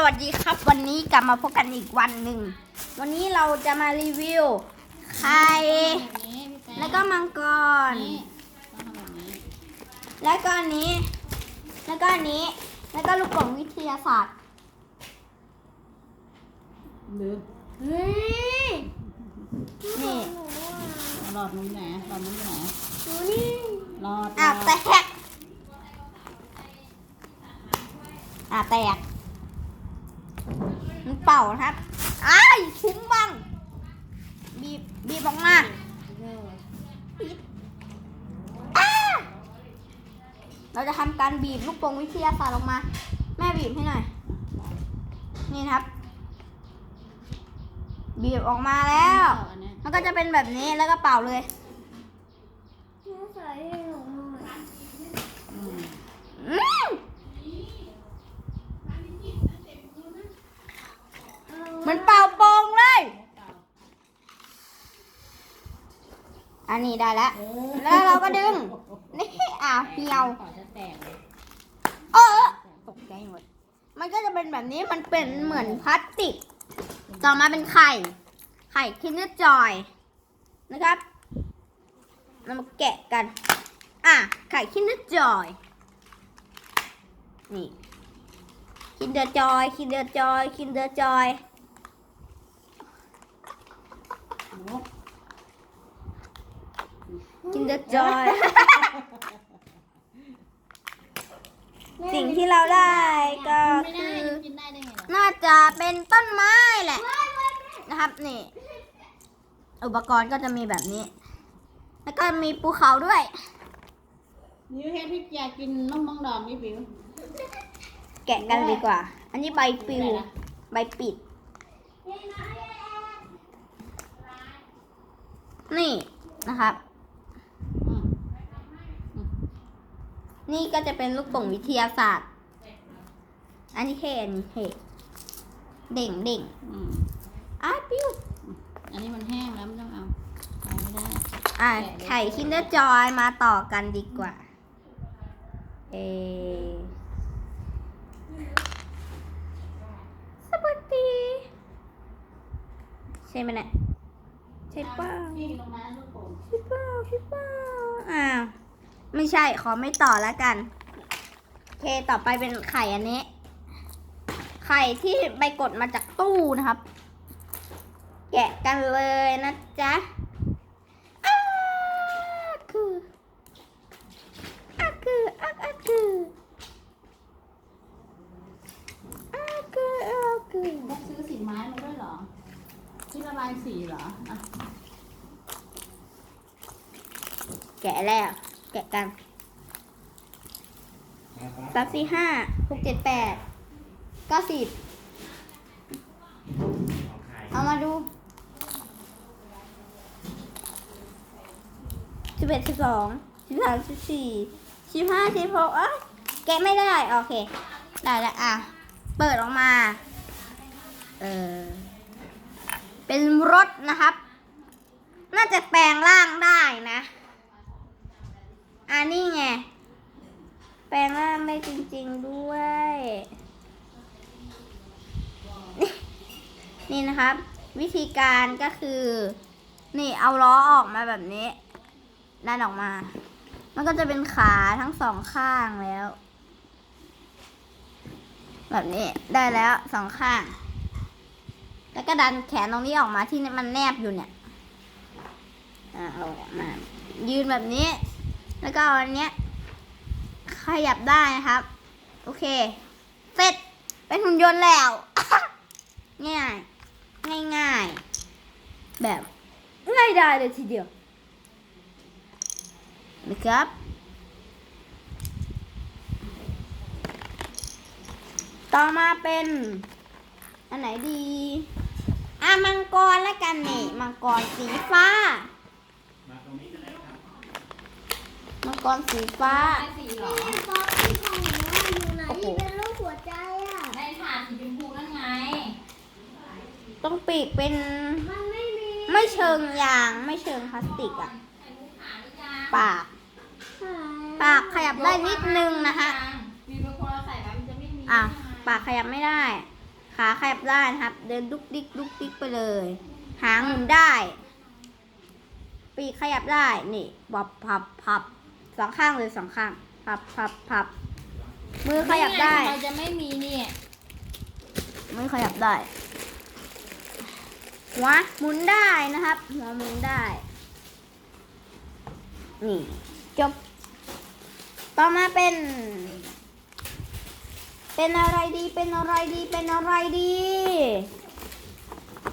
สวัสดีครับ วันนี้กลับมาพบกันอีกวันหนึ่ง วันนี้เราจะมารีวิวไข่แบบนี้พี่แป๊ะแล้วก็มังกรนี่ต้องทำแบบนี้ แล้วก็อันนี้แล้วก็อันนี้ แล้วก็ลูกโป่งวิทยาศาสตร์หรือเฮ้ยนี่หลอดมุ้งไหนหลอดมุ้งไหนดูนี่หลอดอะหลแตอดกอะแตกมันเป่าครับอ้ายคุ้มบัง บีบบีบออกมาเราจะทำการบีบลูกโป่งวิทยาศาสตร์ออกมา แม่บีบให้หน่อย นี่ครับ บีบออกมาแล้ว มันก็จะเป็นแบบนี้แล้วก็เป่าเลย อืม อืมเหมันเป่าโป่งเลย อันนี้ได้แล้ว แล้วเราก็ดึง นี่อะเหี่ยวขอจะแตกเลยเออตกใจหมด มันก็จะเป็นแบบนี้ มันเป็นเหมือนพลาสติก ต่อมาเป็นไข่ ไข่คินเนอร์จอย นะครับเรามาแกะกัน อะ ไข่คินเนอร์จอย นี่ คินเดอร์จอย คินเดอร์จอย คินเดอร์จอยน กคินเดอร์จอย สิ่งที่เราได้ก็ไม่คืได้อกินได้ได้ไงล่ะน่าจะเป็นต้นไม้แหละ นะครับนี่ อุปกรณ์ก็จะมีแบบนี้ แล้วก็มีภูเขาด้วย นิวเฮดพี่อยากกินนมมังดอมนี่ปิวแกะกันดีกว่า อันนี้ใบปลิวอะไรนะใบปิด นี่นะครับ อืม นี่ก็จะเป็นลูกโป่งวิทยาศาสตร์ อันนี้เท่อันนี้เท่เด่งเด่งอืมอ้ายปิ้วอันนี้มันแห้งแล้วไม่ต้องเอาเอาไม่ได้ อะไข่คินเดอร์จอยมาต่อกันดีกว่า เอสวัสดีใช่ไหมเนี่ยใช่เปล่าพี่ลงมาลูกโป่งใช่เปล่าใช่เปล่าอ้าว ไม่ใช่ขอไม่ต่อแล้วกันโอเคต่อไปเป็นไข่อันนี้ ไข่ที่ใบกดมาจากตู้นะครับ แกะกันเลยนะจ๊ะอ้าคืออ้าคืออ้าอ้าคืออ้าคืออ้าคือต้องซื้อสีไม้มาด้วยเหรอ ที่ระบายสีเหรออะแกะแล้ว แกะกันสามสี่ห้าหกเจ็ดแปดเก้าสิบเอามาดูสิบเอ็ดสิบสองสิบสามสิบสี่สิบห้าสิบหกเอ้ยแกะไม่ได้ โอเค ได้แล้วอะ เปิดออกมา เออ เป็นรถนะครับ น่าจะแปลงร่างได้นะ อันนี้ไง แปลงร่างได้จริง ๆด้วยนี่นี่นะครับ วิธีการก็คือ นี่เอาล้อออกมาแบบนี้ดันออกมา มันก็จะเป็นขาทั้งสองข้างแล้ว แบบนี้ได้แล้วสองข้าง แล้วก็ดันแขนตรงนี้ออกมาที่มันแนบอยู่เนี่ย อ่าเอาออกมา ยืนแบบนี้ แล้วก็อันเนี้ยขยับได้นะครับ โอเค เสร็จ เป็นหุ่นยนต์แล้ว ง่ายง่ายง่ายแบบง่ายได้เลยทีเดียวนะครับต่อมาเป็น อันไหนดี อะมังกรแล้วกันนี่ มังกรสีฟ้า มัง กรสีฟ้าได้สีเหรอฟองที่ของหนูอะอยู่ไหนโอ้โหเป็นรูปหัวใจอะได้ถาดสีชมพูนั่นไง ต้องปีกเป็นมันไม่มีไม่เชิงยางไม่เชิงพลาสติกอะปากปากขยับได้นิดนึงนะฮะ มีบางคนเราใส่แล้วมันจะไม่มีอะปากขยับไม่ได้ ขาขยับได้นะครับ เดินดุกดิกดุกดิกไปเลย หางหมุนได้ ปีกขยับได้ นี่ บับพับพับ สองข้างเลยสองข้างพับพับพับมือขยับได้ เราจะไม่มีเนี่ยมือขยับได้ หัวหมุนได้นะครับ หัวหมุนได้ นี่จบ ต่อมาเป็น เป็นอะไรดี เป็นอะไรดี เป็นอะไรดี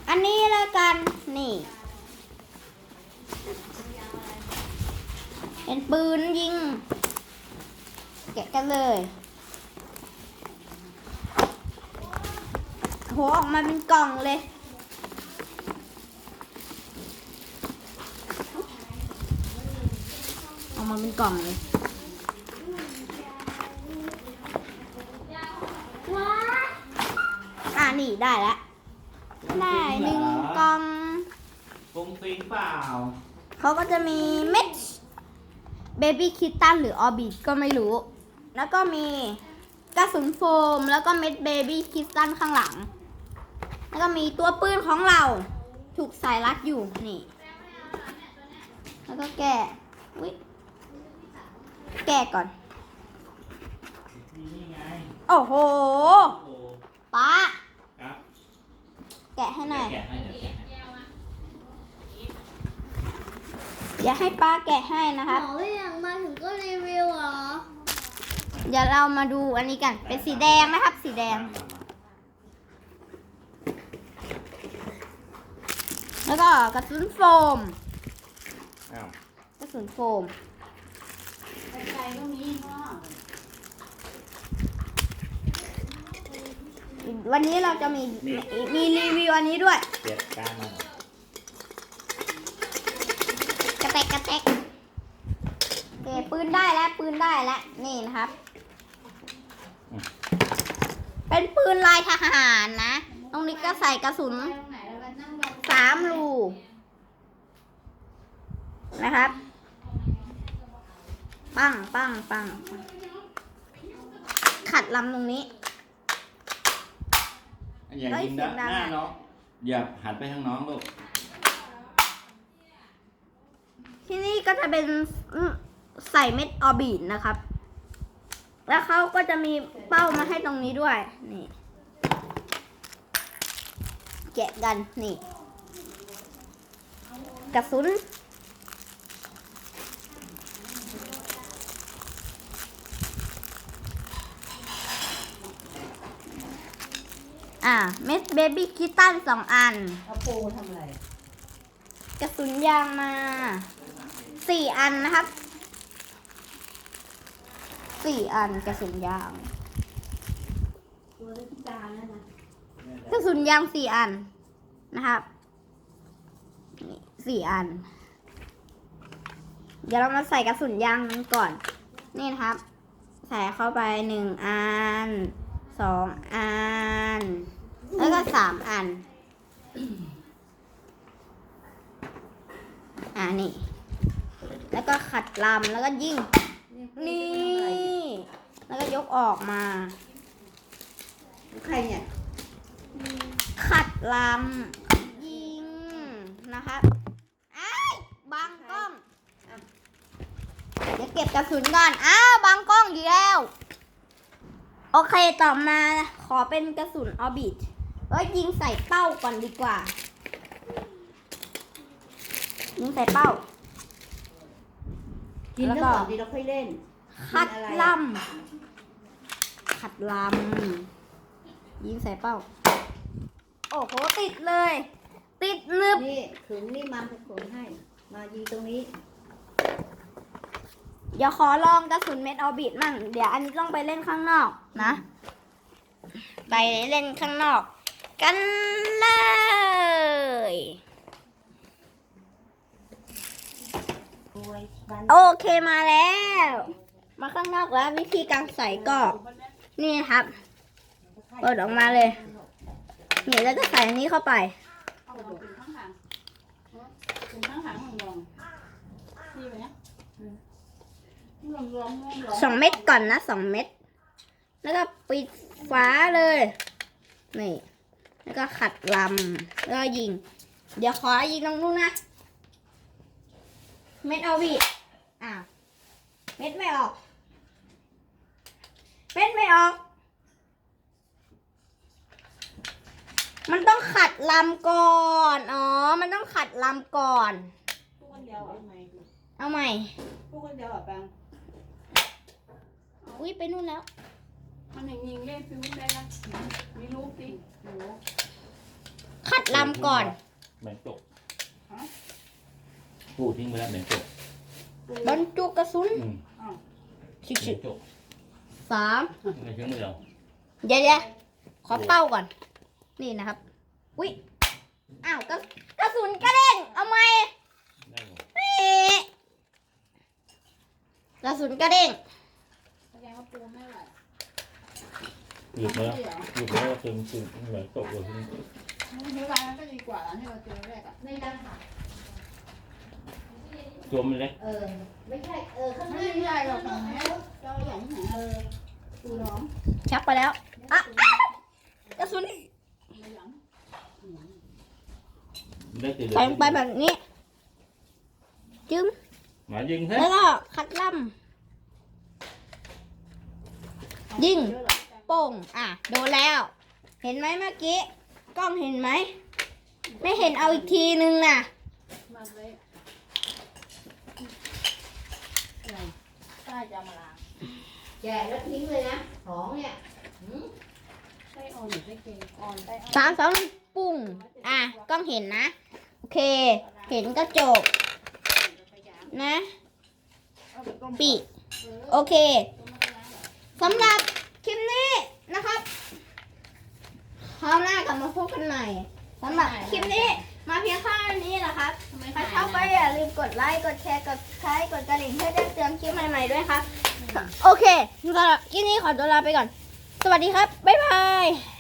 อันนี้แล้วกัน นี่ เป็นปืนยิงแกะกันเลยโหออกมาเป็นกล่องเลย ออกมาเป็นกล่องเลยว้าอ่านี่ได้แล้ว ได้หนึ่งกล่องฟุ้งฟิ้งเปล่า เขาก็จะมีเม็ด เบบี้คิตตันหรือออบิทก็ไม่รู้ แล้วก็มีกระสุนโฟม แล้วก็เม็ดเบบี้คิตตันข้างหลัง แล้วก็มีตัวปืนของเรา ถูกใส่รัดอยู่นี่ แล้วก็แกะอุ๊ยแกะก่อน โอ้โหป้าแกะให้หน่อยอย่าให้ป้าแกะให้นะครับ หมอไม่อยากมาถึงก็รีวิวเหรอ เดี๋ยวเรามาดูอันนี้กัน เป็นสีแดงนะครับ สีแดง แล้วก็กระสุนโฟม อ้าวกระสุนโฟมไก่ก็มีพ่อวันนี้เราจะมีมีรีวิวอันนี้ด้วย เปลี่ยนการมาหน่อยกระแตกกระแตกเก็บปืนได้แล้วปืนได้แล้วนี่นะครับ เป็นปืนลายทหารนะ ตรงนี้ก็ใส่กระสุนไปตรงไหนแล้วกันนั่งรอสามรูนะครับ ปั้งปั้งปั้งปั้งขัดลำตรงนี้ อย่าเฮ้ยยิงด้านเสียงดังหน้าอะน้องอย่าหันไปทางน้องลูก ที่นี่ก็จะเป็นอืมใส่เม็ดออร์บิทนะครับ แล้วเขาก็จะมีเป้ามาให้ตรงนี้ด้วย นี่แกะกัน นี่ กระสุน อ่า เม็ดเบบี้คิตตันสองอัน เอาปูทำอะไร กระสุนยางมาสี่อันนะครับ สี่อันกระสุนยางตัวเล็กจานแล้วนะกระสุนยางสี่อันนะครับนี่สี่อัน เดี๋ยวเรามาใส่กระสุนยางกันก่อน นี่นะครับ ใส่เข้าไปหนึ่งอันสองอัน แล้วก็สามอัน อ่านี่ แล้วก็ขัดลำแล้วก็ยิง นี่ แล้วก็ยกออกมา ใครเนี่ย ขัดลำยิงนะครับไอ้ายบังกล้อง เดี๋ยวเก็บกระสุนก่อน อ้าวบังกล้องอีกแล้ว โอเคต่อมาขอเป็นกระสุนออบิทเอ้ยยิงใส่เป้าก่อนดีกว่า ยิงใส่เป้า กินแล้วแล้วก็ก่อนดีเราค่อยเล่นขัดอะไรลอะำขัดลำยิงใส่เป้า โอ้โหติดเลย ติดนึบนี่ขึงนี่มันจะขึงให้ มายิงตรงนี้ เดี๋ยวขอลองกระสุนเม็ดออบิทมั่งเดี๋ยวอันนี้ต้องไปเล่นข้างนอกนะ ไปเล่นข้างนอก กันเลย โอเคมาแล้ว มาข้างนอกแล้ววิธีการใส่ก็ นี่ครับเปิดออกมาเลยนี่แล้วก็ใส่อันนี้เข้าไปสองเม็ดก่อนนะสองเม็ดแล้วก็ปิดฝาเลยนี่แล้วก็ขัดลำแล้วก็ยิง เดี๋ยวขอยิงตรงนู้นนะ เม็ดเอาบีอ่าเม็ดไม่ออก เม็ดไม่ออก มันต้องขัดลำก่อน อ๋อ มันต้องขัดลำก่อนผู้คนเดียวเหรอะเอาใหม่ผู้คนเดียวเหรอะแปงอุ้ยไปนู่นแล้ว มันอย่างยิงเล่นฟิวได้ละมีลูกสิหนูขัดลำก่อน เหม็นจก ปูทิ้งไปแล้วเหม็นจกบรรจุกระสุนอืมอ้าวชิเหม็บนจกๆสามในเครื่องมือเราเดี๋ยวเดี๋ยวขอเป้าก่อน นี่นะครับ อุ้ยอ้าวกระกระสุนกระเด้งเอาไหมได้หมดเอ๊ะกระสุนกระเด้งแสดงว่าปูไม่ไหวหยุดมาแล้วหยุดมาแล้วตึงตึงเหม็นจกเลยมันเวลามันก็ดีกว่าร้านที่เราเจอแรกอะไม่ได้ค่ะ ตัวมันเล็กเออ ไม่ใช่ เออ ข้างหไม่น้าใช่หรอกฝั่งนี้เจ้าอย่างไหนเออปูน้องชักไปแล้วอะกระสุนไม่หลังได้ตีใส่ลงไปแบบนี้ จึ้มหมายิงแท้แล้วก็คัดลำยิงเยอะเหรอโป่งอะโดนแล้ว เห็นไหมเมื่อกี้ กล้องเห็นไหม ไม่เห็นเอาอีกทีนึงน่ะ มาเลยอะไร ใต้จะเอามาล้างแกะแล้วทิ้งเลยนะ ของเนี่ยหืมไส้อ่อนหรือไส้เค็มอ่อนไส้อ่อนสามสองหนึ่งปุ้งอะกล้องเห็นนะ โอเค เห็นก็จบนะ เอาไปต้มปิเออโอเคต้มมาล้างเหรอสำหรับคลิปนี้นะครับคราวหน้ากลับมาพบกันใหม่สำหรับคลิปนี้ มาเพียงแค่นี้แหละครับทำไมถ้าถ่ายชอบก็นะอย่าลืมกดไลค์ กดแชร์ กดไลค์กดกระดิ่งเพื่อแจ้งเตือนคลิปใหม่ๆด้วยครับ โอเคสำหรับคลิปนี้ขอตัวลาไปก่อน สวัสดีครับ บ๊ายบาย